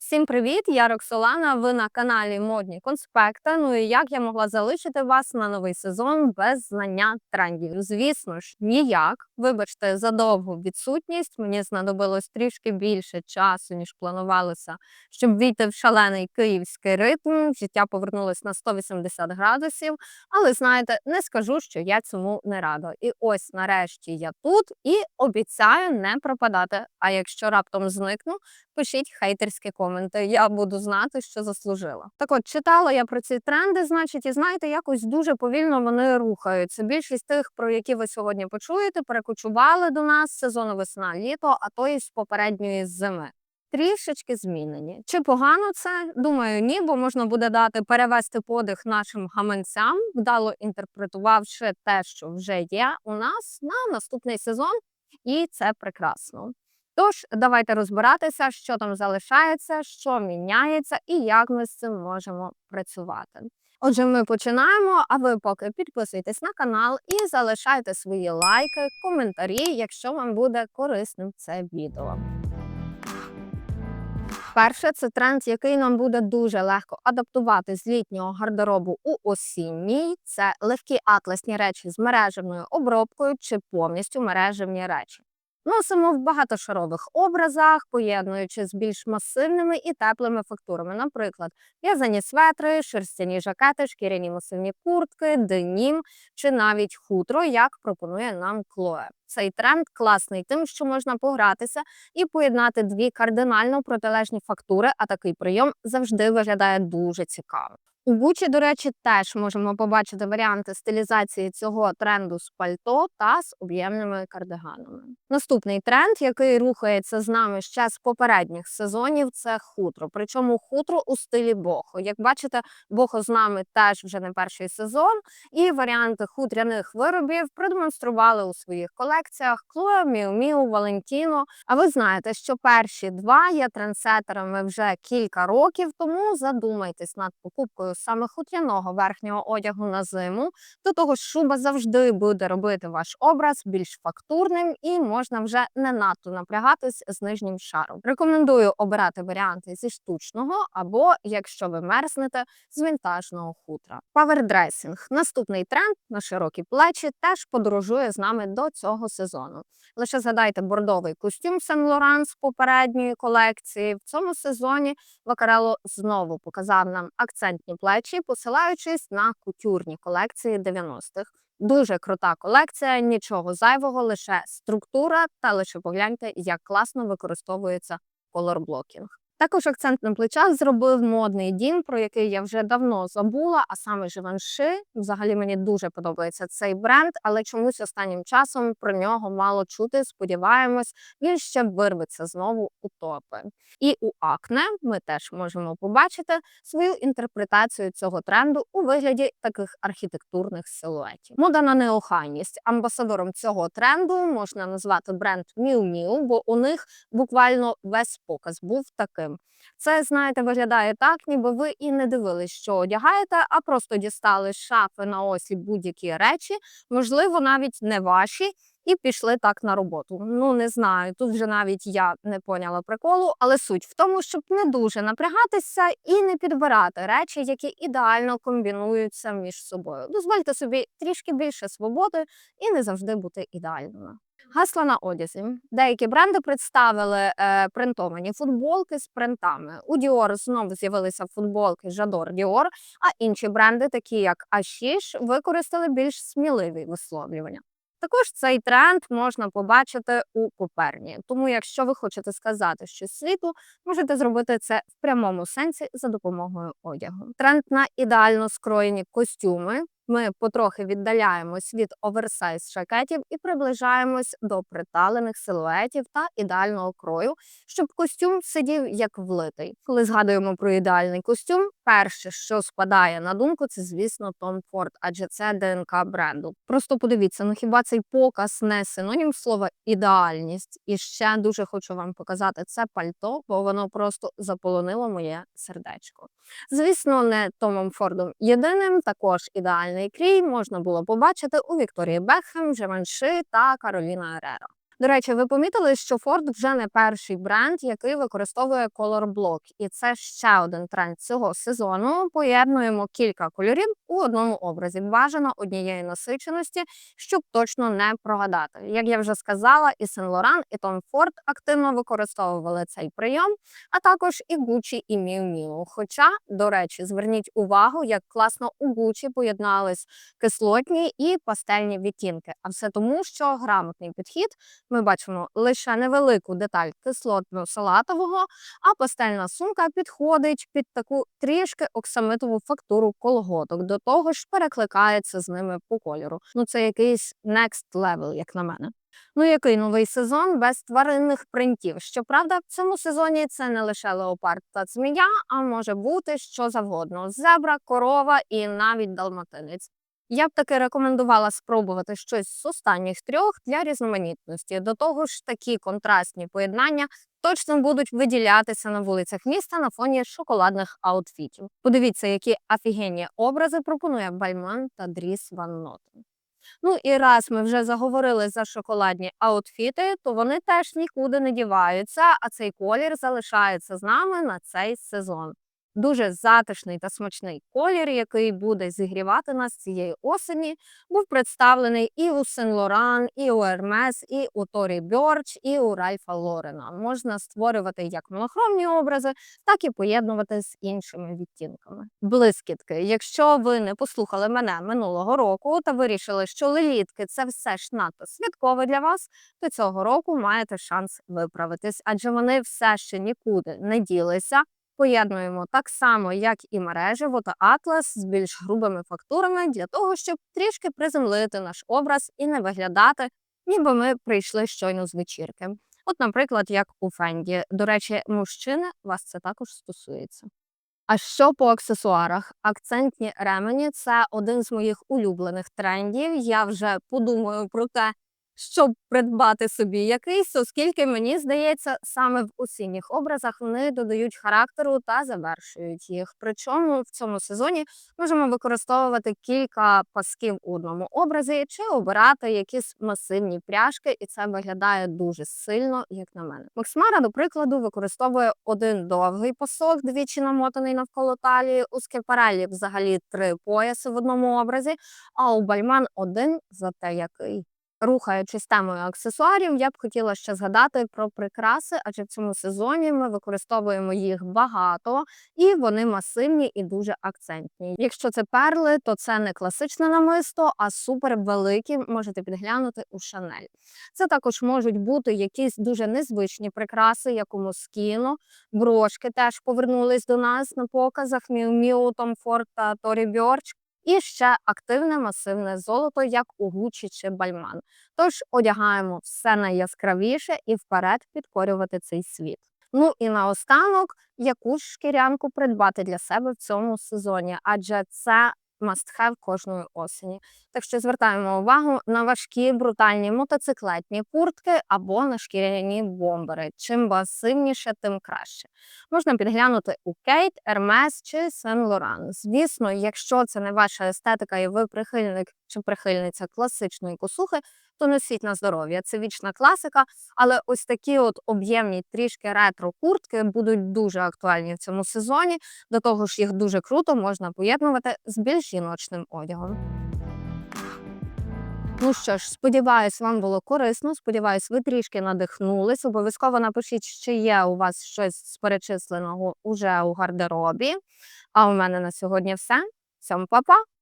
Всім привіт! Я Роксолана. Ви на каналі Модні Конспекти. Ну і як я могла залишити вас на новий сезон без знання трендів? Звісно ж, ніяк. Вибачте за довгу відсутність. Мені знадобилось трішки більше часу, ніж планувалося, щоб війти в шалений київський ритм. Життя повернулось на 180 градусів. Але знаєте, не скажу, що я цьому не рада. І ось нарешті я тут і обіцяю не пропадати. А якщо раптом зникну, пишіть хейтерські коменти. Я буду знати, що заслужила. Так от читала я про ці тренди, значить, і знаєте, якось дуже повільно вони рухаються. Більшість тих, про які ви сьогодні почуєте, перекочували до нас сезону весна-літо, а то і з попередньої зими. Трішечки змінені. Чи погано це? Думаю, ні, бо можна буде дати перевести подих нашим гаманцям, вдало інтерпретувавши те, що вже є у нас на наступний сезон, і це прекрасно. Тож, давайте розбиратися, що там залишається, що міняється і як ми з цим можемо працювати. Отже, ми починаємо. А ви поки підписуйтесь на канал і залишайте свої лайки, коментарі, якщо вам буде корисним це відео. Перше, це тренд, який нам буде дуже легко адаптувати з літнього гардеробу у осінній. Це легкі атласні речі з мережевною обробкою чи повністю мережевні речі. Носимо в багатошарових образах, поєднуючи з більш масивними і теплими фактурами, наприклад, в'язані светри, шерстяні жакети, шкіряні масивні куртки, денім чи навіть хутро, як пропонує нам Клоe. Цей тренд класний тим, що можна погратися і поєднати дві кардинально протилежні фактури, а такий прийом завжди виглядає дуже цікаво. У Гучі, до речі, теж можемо побачити варіанти стилізації цього тренду з пальто та з об'ємними кардиганами. Наступний тренд, який рухається з нами ще з попередніх сезонів, це хутро. Причому хутро у стилі бохо. Як бачите, бохо з нами теж вже не перший сезон, і варіанти хутряних виробів продемонстрували у своїх колекціях Клоя, Міу Міу, Валентіно. А ви знаєте, що перші два є трендсетерами вже кілька років, тому задумайтесь над покупкою саме хутряного верхнього одягу на зиму. До того ж, шуба завжди буде робити ваш образ більш фактурним і можна вже не надто напрягатись з нижнім шаром. Рекомендую обирати варіанти зі штучного або, якщо ви мерзнете, з вінтажного хутра. Павердресінг наступний тренд на широкі плечі теж подорожує з нами до цього сезону. Лише згадайте бордовий костюм Сен Лоран з попередньої колекції. В цьому сезоні Вакарело знову показав нам акцентні плечі, посилаючись на кутюрні колекції 90-х. Дуже крута колекція, нічого зайвого, лише структура, та лише погляньте, як класно використовується колорблокінг. Також акцент на плечах зробив модний дім, про який я вже давно забула, а саме Живанши. Взагалі мені дуже подобається цей бренд, але чомусь останнім часом про нього мало чути. Сподіваємось, він ще вирветься знову у топи. І у Акне ми теж можемо побачити свою інтерпретацію цього тренду у вигляді таких архітектурних силуетів. Мода на неохайність. Амбасадором цього тренду можна назвати бренд Miu Miu, бо у них буквально весь показ був таким. Це, знаєте, виглядає так, ніби ви і не дивились, що одягаєте, а просто дістали з шафи на осліп будь-які речі, можливо, навіть не ваші, і пішли так на роботу. Ну не знаю, тут вже навіть я не поняла приколу, але суть в тому, щоб не дуже напрягатися і не підбирати речі, які ідеально комбінуються між собою. Дозвольте собі трішки більше свободи і не завжди бути ідеальними. Гасла на одязі. Деякі бренди представили е, принтовані футболки з принтами. У Dior знову з'явилися футболки Жадор Dior, а інші бренди, такі як Ашіш, використали більш сміливі висловлювання. Також цей тренд можна побачити у Коперні. Тому, якщо ви хочете сказати щось світу, можете зробити це в прямому сенсі за допомогою одягу. Тренд на ідеально скроєні костюми. Ми потрохи віддаляємось від оверсайз жакетів і приближаємось до приталених силуетів та ідеального крою, щоб костюм сидів як влитий. Коли згадуємо про ідеальний костюм, перше, що спадає на думку, це звісно Tom Ford, адже це ДНК бренду. Просто подивіться, ну хіба цей показ не синонім слова ідеальність? І ще дуже хочу вам показати це пальто, бо воно просто заполонило моє сердечко. Звісно, не Томом Фордом єдиним, також ідеальний крій можна було побачити у Вікторії Бекхем, Живанши та Кароліна Ерера. До речі, ви помітили, що Ford вже не перший бренд, який використовує Block. І це ще один тренд цього сезону. Поєднуємо кілька кольорів у одному образі. Бажано однієї насиченості, щоб точно не прогадати. Як я вже сказала, і Saint Laurent, і Tom Ford активно використовували цей прийом, а також і Gucci, і Miu Miu. Хоча, до речі, зверніть увагу, як класно у Gucci поєднались кислотні і пастельні відтінки. А все тому, що грамотний підхід ми бачимо лише невелику деталь кислотно-салатового, а пастельна сумка підходить під таку трішки оксамитову фактуру колготок. До того ж перекликається з ними по кольору. Ну це якийсь next level, як на мене. Ну, який новий сезон без тваринних принтів. Щоправда, в цьому сезоні це не лише леопард та змія, а може бути що завгодно: зебра, корова і навіть далматинець. Я б таки рекомендувала спробувати щось з останніх трьох для різноманітності. До того ж, такі контрастні поєднання точно будуть виділятися на вулицях міста на фоні шоколадних аутфітів. Подивіться, які офігенні образи пропонує Бальман та Дріс Ван Нотен. Ну і раз ми вже заговорили за шоколадні аутфіти, то вони теж нікуди не діваються, а цей колір залишається з нами на цей сезон. Дуже затишний та смачний колір, який буде зігрівати нас цієї осені, був представлений і у Сен Лоран, і у Hermes, і у Торі Бьорч, і у Ральфа Лорена. Можна створювати як монохромні образи, так і поєднувати з іншими відтінками. Блискітки. Якщо ви не послухали мене минулого року та вирішили, що лелітки це все ж надто святкове для вас, то цього року маєте шанс виправитись, адже вони все ще нікуди не ділися. Поєднуємо так само, як і мережево та атлас з більш грубими фактурами для того, щоб трішки приземлити наш образ і не виглядати, ніби ми прийшли щойно з вечірки. От, наприклад, як у Фенді. До речі, мужчини вас це також стосується. А що по аксесуарах? Акцентні ремені це один з моїх улюблених трендів. Я вже подумаю про те, щоб придбати собі якийсь, оскільки мені здається, саме в осінніх образах вони додають характеру та завершують їх. Причому в цьому сезоні можемо використовувати кілька пасків у одному образі чи обирати якісь масивні пряжки, і це виглядає дуже сильно, як на мене. Максмара, до прикладу, використовує один довгий пасок, двічі намотаний навколо талії. У скепарелі взагалі три пояси в одному образі, а у бальман один зате який. Рухаючись темою аксесуарів, я б хотіла ще згадати про прикраси, адже в цьому сезоні ми використовуємо їх багато і вони масивні і дуже акцентні. Якщо це перли, то це не класичне намисто, а супер великі можете підглянути у Шанель. Це також можуть бути якісь дуже незвичні прикраси, як у Москіно, брошки теж повернулись до нас на показах Miu Miu, Tom Ford та Tory Burch. І ще активне масивне золото, як у Гучі чи Бальман. Тож одягаємо все найяскравіше і вперед підкорювати цей світ. Ну і наостанок, яку ж шкірянку придбати для себе в цьому сезоні, адже це must-have кожної осені. Так що звертаємо увагу на важкі брутальні мотоциклетні куртки або на шкіряні бомбери. Чим масивніше, тим краще. Можна підглянути у Кейт, Hermes чи Сен Лоран. Звісно, якщо це не ваша естетика, і ви прихильник чи прихильниця класичної косухи, то носіть на здоров'я. Це вічна класика, але ось такі от об'ємні трішки ретро куртки будуть дуже актуальні в цьому сезоні. До того ж, їх дуже круто можна поєднувати з більш жіночним одягом. Ну що ж, сподіваюсь, вам було корисно. Сподіваюсь, ви трішки надихнулись. Обов'язково напишіть, чи є у вас щось з перечисленого уже у гардеробі. А у мене на сьогодні все. Всім па-па!